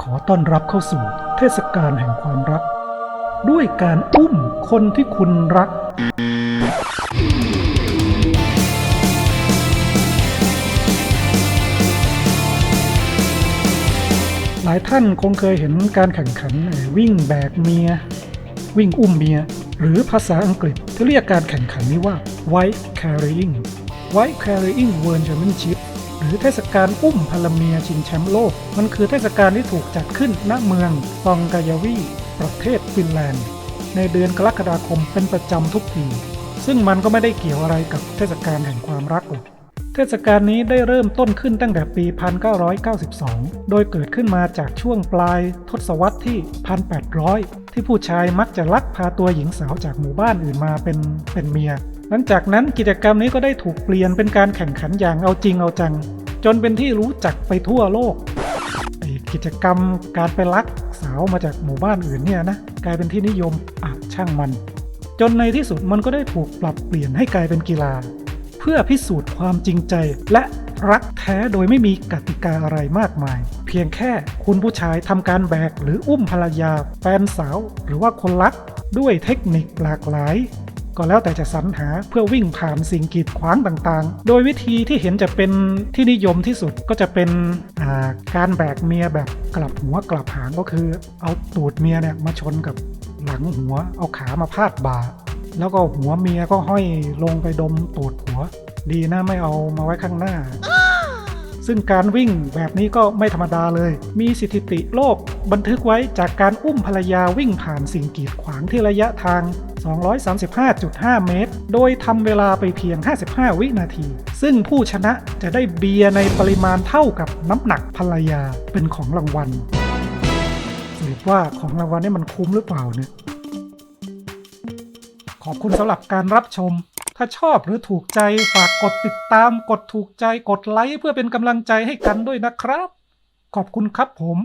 ขอต้อนรับเข้าสู่เทศกาลแห่งความรัก ด้วยการอุ้มคนที่คุณรัก หลายท่านคงเคยเห็นการแข่งขันวิ่งแบกเมีย วิ่งอุ้มเมีย หรือภาษาอังกฤษที่เรียกการแข่งขันนี้ว่า White Carrying White Carrying World Championship หรือเทศกาลอุ้มพลเมียชิงแชมป์โลก มันคือเทศกาลที่ถูกจัดขึ้นณเมืองซองกายาวีประเทศฟินแลนด์ ในเดือนกรกฎาคมเป็นประจำทุกปี ซึ่งมันก็ไม่ได้เกี่ยวอะไรกับเทศกาลแห่งความรักหรอกเทศกาลนี้ได้เริ่มต้นขึ้นตั้งแต่ปี 1992 โดยเกิดขึ้นมาจากช่วงปลายทศวรรษที่ 1800 ที่ผู้ชายมักจะลักพาตัวหญิงสาวจากหมู่บ้านอื่นมาเป็นเป็นเมีย ลังจากนั้นกิจกรรมนี้ก็ได้ถูกเปลี่ยนเป็นการแข่งขันอย่างเอาจริงเอาจัง จนเป็นที่รู้จักไปทั่วโลกไอกิจกรรมการไปลักสาวมาจากหมู่บ้านอื่นเนี่ยนะกลายเป็นที่นิยมอะช่างมัน จนในที่สุดมันก็ได้ถูกปรับเปลี่ยนให้กลายเป็นกีฬา เพื่อพิสูจน์ความจริงใจ และรักแท้โดยไม่มีกติกาอะไรมากมาย เพียงแค่คุณผู้ชายทำการแบกหรืออุ้มภรรยา แฟนสาว หรือว่าคนรักด้วยเทคนิคหลากหลาย ก็แล้วแต่จะสรรหาเพื่อวิ่งผ่านสิ่งกีดขวางต่างๆ โดยวิธีที่เห็นจะเป็นที่นิยมที่สุดก็จะเป็นาการแบกเมียแบบกลับหัวกลับหางก็คือ เอาตูดเมียเนี่ยมาชนกับหลังหัว เอาขามาพาดบ่า แล้วก็หัวเมียก็ห้อยลงไปดมตูดหัว ดีนะไม่เอามาไว้ข้างหน้า ซึ่งการวิ่งแบบนี้ก็ไม่ธรรมดาเลย มีสถิติโลกบันทึกไว้จากการอุ้มภรรยาวิ่งผ่านสิ่งกีดขวางที่ระยะทาง 235.5 เมตร โดยทำเวลาไปเพียง 55 วินาที ซึ่งผู้ชนะจะได้เบียร์ในปริมาณเท่ากับน้ำหนักภรรยาเป็นของรางวัลสรุปว่าของรางวัลนี่มันคุ้มหรือเปล่าเนี่ยขอบคุณสำหรับการรับชม ถ้าชอบหรือถูกใจฝากกดติดตาม กดถูกใจ กดไลค์เพื่อเป็นกำลังใจให้กันด้วยนะครับ ขอบคุณครับผม